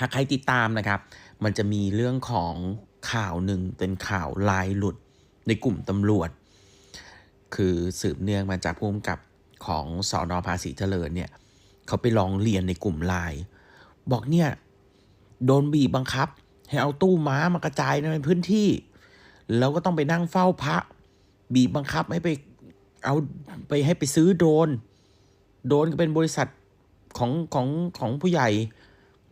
หากใครติดตามนะครับ มันจะมีเรื่องของข่าวหนึ่งเป็นข่าวลายหลุดในกลุ่มตำรวจ คือสืบเนื่องมาจากผู้กำกับของสอนอภาษีเจริญเนี่ยเขาไปร้องเรียนในกลุ่มลน์บอกเนี่ยโดนบีบบังคับ ให้เอาตู้ม้ามากระจายในพื้นที่ แล้วก็ต้องไปนั่งเฝ้าพระ บีบบังคับให้ไปเอาไปให้ไปซื้อโดรนโดรนก็เป็นบริษัทของของของผู้ใหญ่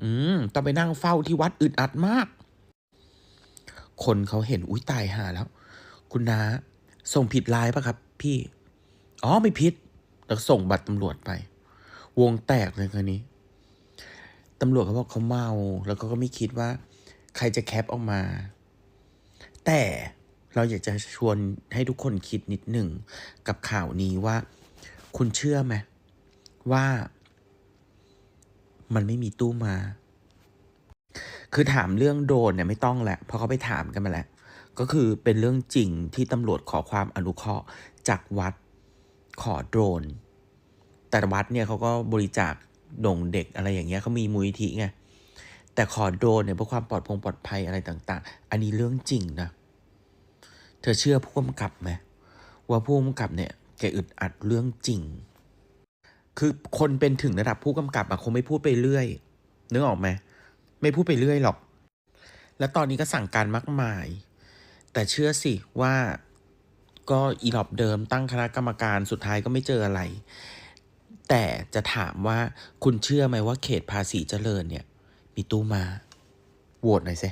อืมต้องไปนั่งเฝ้าที่วัดอึดอัดมาก คนเขาเห็นอุ้ยตายห่าแล้ว คุณนาส่งผิดลน์ปะครับ พี่ อ๋อไม่ผิดแล้วส่งบัตรตำรวจไป วงแตกเลยคนนี้ตำรวจเขาบอกเขาเมาแล้วก็ก็ไม่คิดว่า ใครจะแคปออกมา แต่เราอยากจะชวนให้ทุกคนคิดนิดหนึ่งกับข่าวนี้ว่า คุณเชื่อไหมว่า มันไม่มีตู้มา คือถามเรื่องโดรนเนี่ยไม่ต้องแหละเพราะเขาไปถามกันมาแล้ว ก็คือเป็นเรื่องจริงที่ตำรวจขอความอนุเคราะห์จากวัดขอโดรน แต่วัดเนี่ยเขาก็บริจาคด่งเด็กอะไรอย่างเงี้ยเขามีมูลนิธิไง แต่ขอโดรนเนี่ยเพื่อความปลอดพงปลอดภัยอะไรต่าง ๆ อันนี้เรื่องจริงนะ เธอเชื่อผู้กำกับไหมว่าผู้กำกับเนี่ยแกอึดอัดเรื่องจริง คือคนเป็นถึงระดับผู้กำกับอะคงไม่พูดไปเรื่อยนึกออกไหมไม่พูดไปเรื่อยหรอก แล้วตอนนี้ก็สั่งการมากมาย แต่เชื่อสิว่าก็อีหลอบเดิมตั้งคณะกรรมการสุดท้ายก็ไม่เจออะไร แต่จะถามว่าคุณเชื่อไหมว่าเขตภาษีเจริญเนี่ย มีตู้มาโหวตหน่อยสิ